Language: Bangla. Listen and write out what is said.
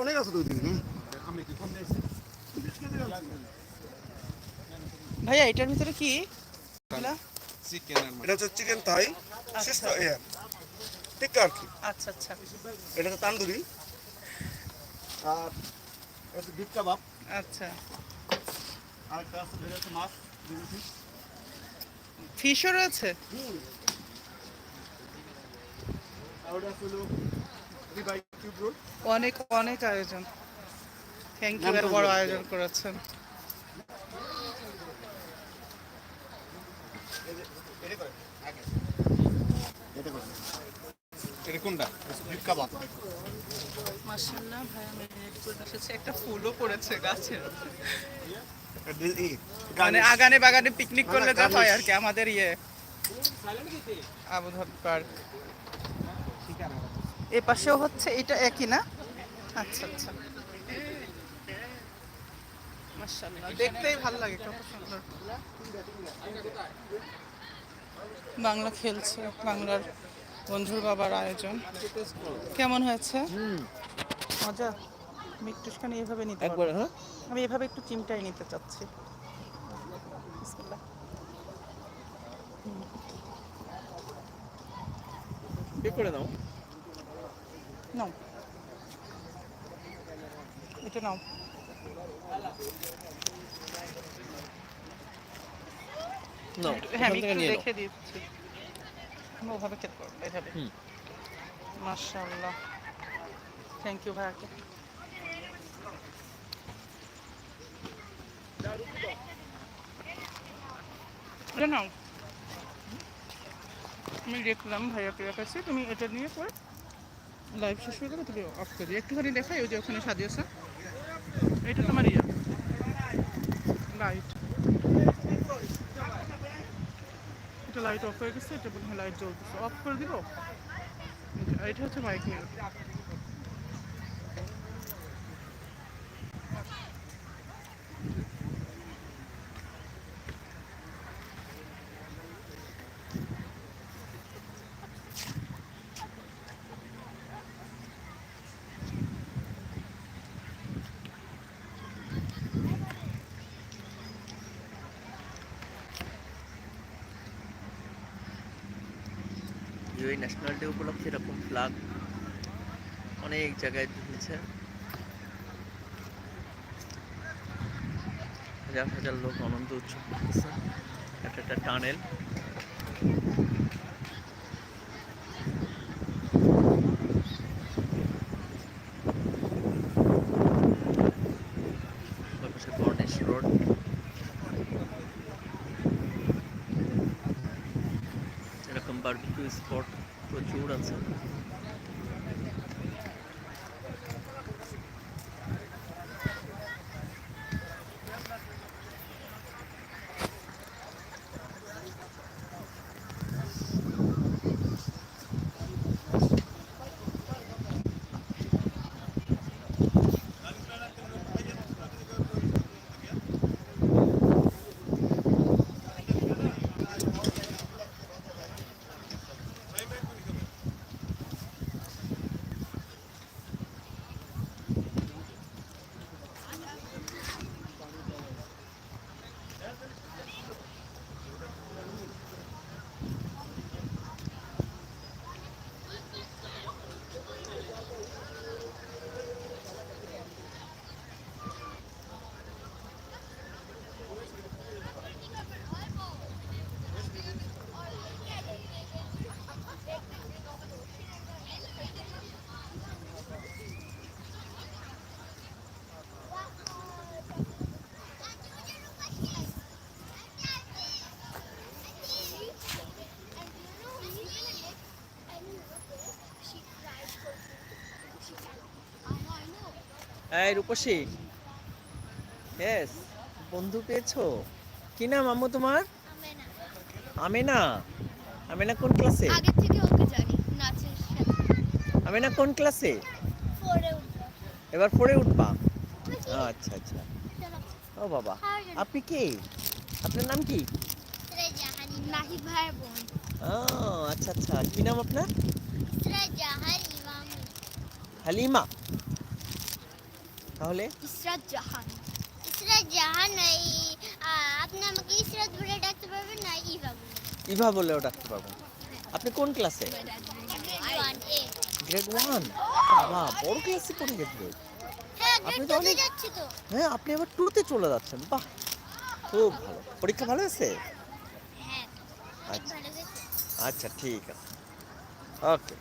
অনেক আছে দুই দিন ভাইয়া এটার ভিতরে কি? এটা হচ্ছে চিকেন থাই টিক্কা আর কি। আচ্ছা আচ্ছা। এটা হচ্ছে তান্দুরি। আর এটা বিট কাবাব। আচ্ছা। আর একটা আছে মাছ ফিশও রয়েছে? আর ওটা হলো অনেক অনেক আয়োজন। থ্যাংক ইউ এর বড় আয়োজন করেছেন। একটা ফুলও পড়েছে গাছের মানে আগানে বাগানে পিকনিক করলে যা হয় আর কি আমাদের ইয়ে। আবু ধাবি পার্ক এ পাশেও হচ্ছে এটা একই না? আচ্ছা আচ্ছা। দেখতেই ভালো লাগে কত সুন্দর। বাংলা খেলছে বাংলার বন্ধুর বাবার আয়োজন। কেমন হয়েছে? মজা? আমি একটুখানি এভাবে নিতে একবার। হ্যাঁ। আমি এভাবে একটু চিমটাই নিতে চাচ্ছি। করে দাও। নাও। এটা নাও। হ্যাঁ আমি একটু দেখে দিচ্ছি। ওভাবে খেতে পারব এভাবে হুম। মাশাআল্লাহ। থ্যাংক ইউ ভাইয়াকে নাও। আমি দেখলাম ভাইয়াকে কাছে তুমি এটা নিয়ে পরে লাইভ শেষ হয়ে গেলে তুমি অফ করি একটুখানি দেখাই ওই যে ওখানে সাজিয়েছে এটা তোমার ইয়ে। লাইট এটা লাইট অফ হয়ে গেছে এটা মনে হয় লাইট জ্বলতেছে। অফ করে দিব? এটা হচ্ছে মাইক নিয়ে এই ন্যাশনাল ডে উপলক্ষে এরকম ফ্ল্যাগ অনেক জায়গায় ঝুলছে হাজার হাজার লোক আনন্দ উৎসব করতেছে। একটা একটা টানেল। গণেশ রোড এরকম বারবিকিউ স্পট প্রচুর আছে। এই রূপসী। ইয়েস বন্ধু পেয়েছ? কি নাম আম্মু তোমার? আমেনা। আমেনা? কোন ক্লাসে আগে থেকে ওকে জানি নাচের সাথে। আমেনা কোন ক্লাসে এবার পড়ে উঠবা? আচ্ছা আচ্ছা। ও বাবা. আপনি কে? আপনার নাম কি? জাহানি নাহি ভাইয়ের বোন। ও আচ্ছা আচ্ছা। কি নাম আপনার? হালিমা। তাহলে? ইসরাত জাহান। ইসরাত জাহান এই আপনি আমাকে ইসরাত বলে ডাকতে পারবেন না ইভা বলে। ইভা বলেও ডাকতে পারব আপনি কোন ক্লাসে? গ্রেড ওয়ান বাবা বড় ক্লাসে পড়ে গেছে হ্যাঁ আপনি তো অনেক- হ্যাঁ আপনি আবার টুতে চলে যাচ্ছেন। বাহ খুব ভালো। পরীক্ষা ভালো হয়েছে? হ্যাঁ। আচ্ছা। আচ্ছা ঠিক আছে। ওকে।